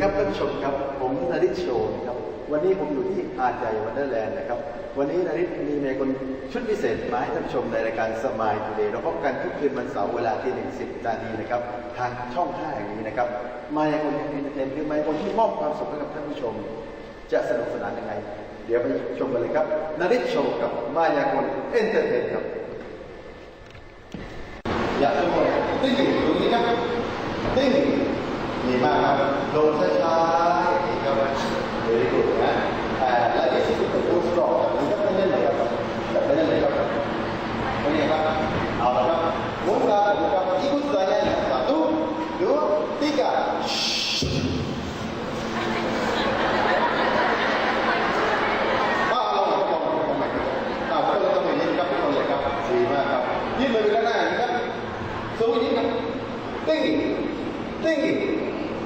ครับท่านผู้ชมครับ ผมนาริชโชว์นะครับ วันนี้ผมอยู่ที่หาดใหญ่วันเดอร์แลนด์นะครับ วันนี้นาริชมีเมคนชุดพิเศษมาให้ท่านผู้ชมในรายการสมายทูเดย์เราพบกันทุกคืนวันเสาร์เวลาที่หนึ่งสิบนาทีนะครับ ทางช่องห้าอย่างนี้นะครับ มายากลเอนเตอร์เทนคือมายากลที่มอบความสุขให้กับท่านผู้ชม จะสนุกสนานยังไง เดี๋ยวไปชมกันเลยครับนาริชโชว์กับมายากลเอนเตอร์เทนครับ อยากจะบอกติ้งตรงนี้ครับติ้ง ดีมากครับลงช้าๆอย่างนี้ครับเดี๋ยวดูนะอ่าและที่สุดคือฟูสตรอกนี่ก็ไม่เล่นเลยครับแบบไม่เล่นเลยครับโอเคครับเอาละครับหมุนตาหมุนครับ ikut saya ya satu dua tiga ป้าลงลงลงลงไปอ่าเพื่อนต้องอย่างนี้ครับทุกคนเลยครับดีมากครับยื่นมือไปข้างหน้าอย่างนี้ครับสูงอีกนิดครับติ้งติ้ง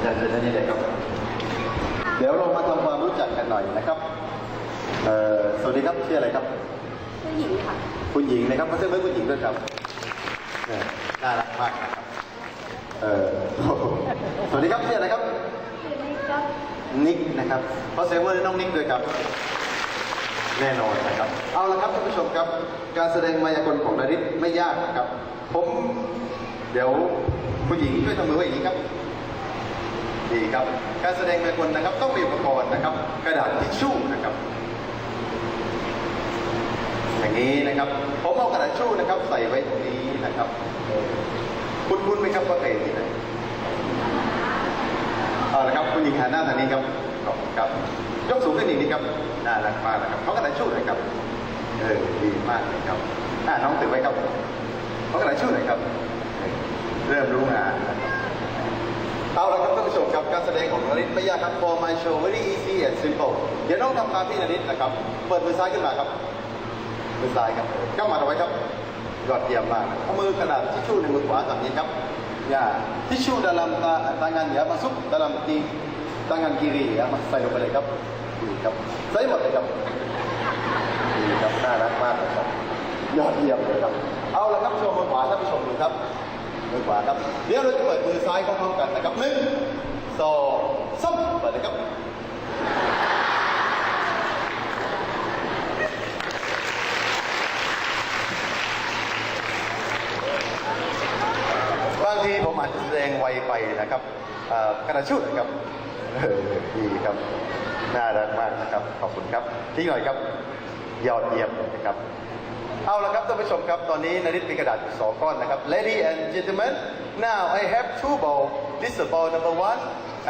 อกันได้เลยครับน้องเชิญด้านนี้เลยครับอาจารย์เชิญด้านนี้เลยครับ เดี๋ยวเรามาทำความรู้จักกันหน่อยนะครับเอ่อสวัสดีครับชื่ออะไรครับผู้หญิงค่ะคุณหญิงนะครับมาเสื้อเพื่อนคุณหญิงด้วยครับเนี่ยน่ารักมากนะครับเอ่อสวัสดีครับชื่ออะไรครับคือไม่ก็นิกนะครับขอเสียงมือให้น้องนิกด้วยครับ แน่นอนนะครับ เอาละครับท่านผู้ชมครับ การแสดงมายากลของนาริศไม่ยากนะครับ ผม เดี๋ยวผู้หญิงช่วยทำมือไว้อย่างนี้ครับ ดีครับ การแสดงมายากลนะครับต้องมีอุปกรณ์นะครับ กระดาษทิชชู่นะครับ อย่างนี้นะครับผมเอากระดาษทิชชู่นะครับ ใส่ไว้ตรงนี้นะครับคุณคุณไหมครับว่าเอ๋ที่ไหนเอาละครับคุณหญิงหันหน้าทางนี้ครับขอบคุณครับ ยกสูงขึ้นอีกนิดครับน่ารักมากนะครับเขากระดาษทิชชู่น่อยครับเออดีมากเลยครับอ่าน้องถือไว้ครับเขากระดาษทิชชู่หน่อยครับเออเริ่มรู้งานนะครับ เอาละครับท่านผู้ชมครับการแสดงของนริศไม่ยากครับ for my show very easy and simple เดี๋ยวน้องทำตามพี่นริศนะครับ เปิดมือซ้ายขึ้นมาครับ มือซ้ายครับก้าวมาเอาไว้ครับยอดเยี่ยมมากเอามือกระดาษทิชชู่ในมือขวาทำนี้ครับ ya tisu dalam ta- tangan ya masuk dalam ti tangan kiri ya mas ใส่ลงไปเลยครับดีครับใส่หมดเลยครับดีครับน่ารักมากเลยครับยอดเยี่ยมเลยครับ เอาละครับโชว์มือขวาท่านผู้ชมดูครับมือขวาครับเดี๋ยวเราจะเปิดมือซ้ายพร้อมๆกัน นะครับหนึ่งสองสามเปิดเลยครับบางทีผมอาจจะแสดงไวไปนะครับกระชุดนะครับเออดีครับ น่ารักมากนะครับ ขอบคุณครับที่หน่อยครับ ยอดเยี่ยมนะครับ เอาละครับท่านผู้ชมครับ ตอนนี้นาริตมีกระดาษสองก้อนนะครับ Lady and gentlemen now I have two ball this is ball number one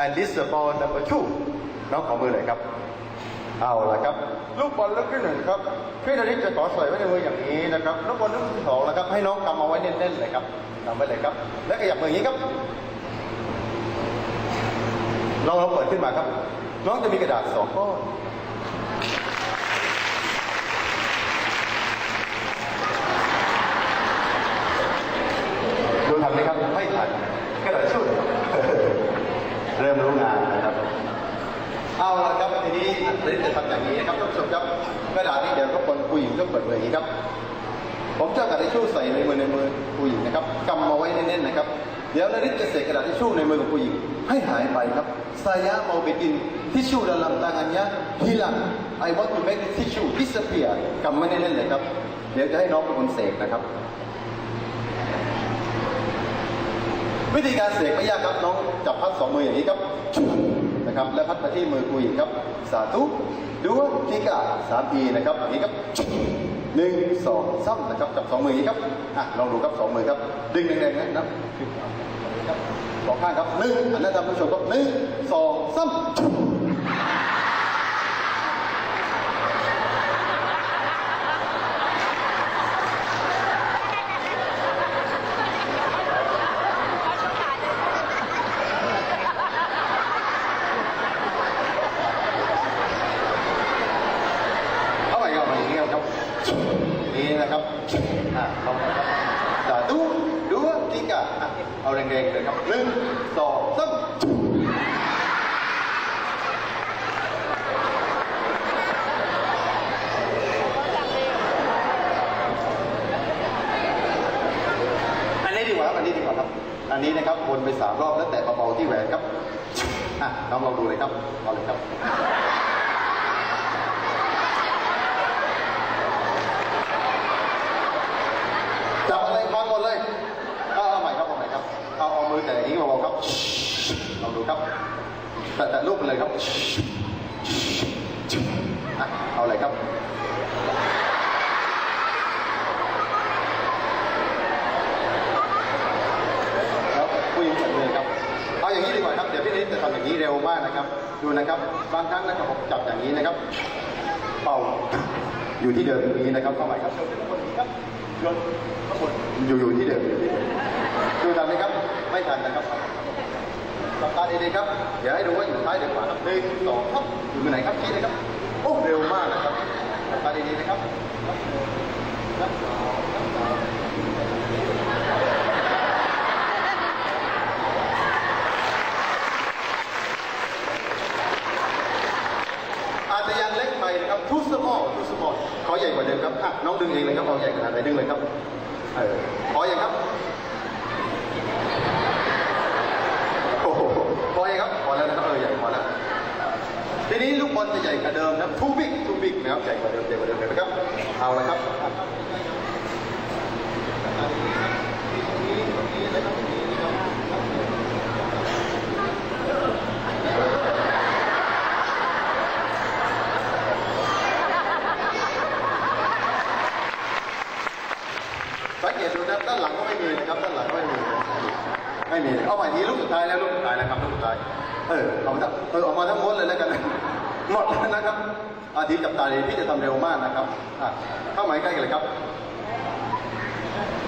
and this is ball number two น้องขอมือหน่อยครับ เอาละครับ ลูกบอลลูกที่หนึ่งครับพี่นาริตจะขอใส่ไว้ในมืออย่างนี้นะครับ ลูกบอลลูกที่สองนะครับ ให้น้องกำเอาไว้แน่นๆเลยครับกำไว้เลยครับ แล้วขยับมืออย่างนี้ครับลองเราเปิดขึ้นมาครับ น้องจะมีกระดาษสองก้อน ดูทันไหมครับ ไม่ทันกระดาษชุด เริ่มรู้งานนะครับ เอาละครับทีนี้อันนี้จะทำอย่างนี้นะครับท่านผู้ชม กระดาษนี้เดี๋ยวก็คนผู้หญิงก็เปิดเลยอีกครับ ผมเจะเอากระดาษทิชชู่ใส่ในมือในมือผู้หญิงนะครับกำมาไว้แน่นๆนะครับ เดี๋ยวนาริศจะเสกกระดาษทิชชู่ในมือของผู้หญิง ให้หายไปครับ saya mau bikin tisu dalam tangannya hilang I want to make the tissue disappear กำไว้แน่นๆเลยครับ เดี๋ยวจะให้น้องเป็นคนเสกนะครับวิธีการเสกไม่ยากครับน้องจับพัดสองมืออย่างนี้ครับ นะครับ และพัดมาที่มือคุยครับ สาธุดูทีกะสามทีนะครับอย่างนี้ครับหนึ่งสองสามนะครับกับสองมือนี้ครับอะลองดูครับสองมือครับ ดึงแรงๆนะครับสองข้างครับหนึ่งอันนั้นท่านผู้ชมครับหนึ่งสองซ้ำม นะครับ ครับสาธุดูจิกะอะเอาแรงๆเลยครับหนึ่งสองสามอันนี้ดีกว่าครับอันนี้ดีกว่าครับ อันนี้นะครับวนไปสามรอบแล้วแตะเบาๆที่แหวนครับอะน้องลองดูเลยครับเอาเลยครับ จับอะไรพังหมดเลยเอาเอาใหม่ครับ เอาใหม่ครับ เอาเอามือแต่อย่างนี้เบาๆครับ ลองดูครับ แต่แต่ลูกไปเลยครับ อะ เอาเลย ครับครับผู้หญิงเหมือครับเอาอย่างนี้ดีกว่าครับเดี๋ยวพี่นิดจะทำอย่างนี้เร็วมากนะครับ ดูนะครับบางครั้งนะครับผมจับอย่างนี้นะครับ เป่าอยู่ที่เดิมอย่างนี้นะครับเข้าไปครับยกขึ้นข้าบนครับยกข้างบนอยู่อยู่ที่เดิมอยู่ที่เดิมดูทันไหมครับไม่ทันนะครับหลับตาดีๆครับ เดี๋ยวให้ดูว่าอยู่ซ้ายหรือขวาครับหนึ่งสองครับอยู่มือไหนครับชี้เลยครับ โอ้เร็วมากนะครับตาดีๆนะครับอาจจะยังเล็กไปนะครับทุสมอลทุสมอขอใหญ่กว่าเดิมครับอะน้องดึงเองเลยครับเอาใหญ่ขนาดไหนดึงเลยครับเออขออย่ครับโอ้โหพออย่ครับพอแล้วนะครับเออใหญ่พอแล้วทีนี้ ลูกบอลจะใหญ่กว่าเดิมนะทูบิ๊กทูบิ๊กนะครับใหญ่กว่าเดิมใหญ่กว่าเดิมเลยนะครับเอาละครับสังเกตดูนะด้านหลังก็ไม่มีนะครับด้านหลังก็ไม่มีไม่มีเอาใหม่ทีลูกสุดท้ายแล้วลูกสุดท้ายแล้วครับลูกสุดท้ายเออเอามาทั้งเออออกมาทั้งหม้วนเลยแล้วกัน หมดแล้วนะครับอาทิตย์จับตายพี่จะทำเร็วมากนะครับเข้ามาใกล้กันเลยครับ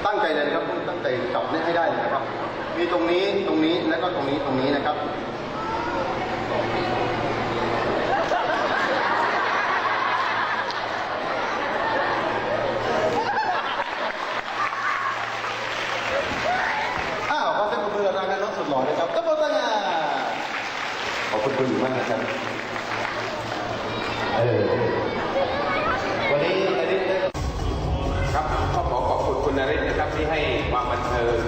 ตั้งใจเลยนะครับตั้งใจจับนี่ให้ได้เลยนะครับ มีตรงนี้ตรงนี้แล้วก็ตรงนี้ตรงนี้นะครับอ้าวขอบมือดังๆน้องสุดหล่อนะครับตบมือตั้งอะขอบคุณคุณอยู่มากนะครับ วันนี้อันาริศครับก็ขอขอบคุณคุณนริศนะครับที่ให้ความบันเทิง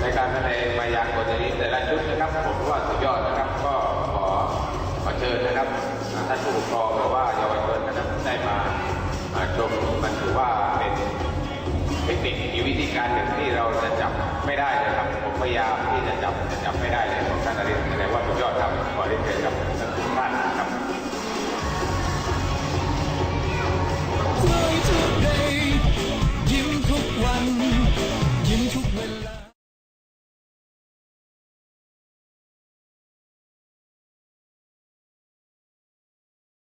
ในการแสดงมายากลนี้แต่ละชุด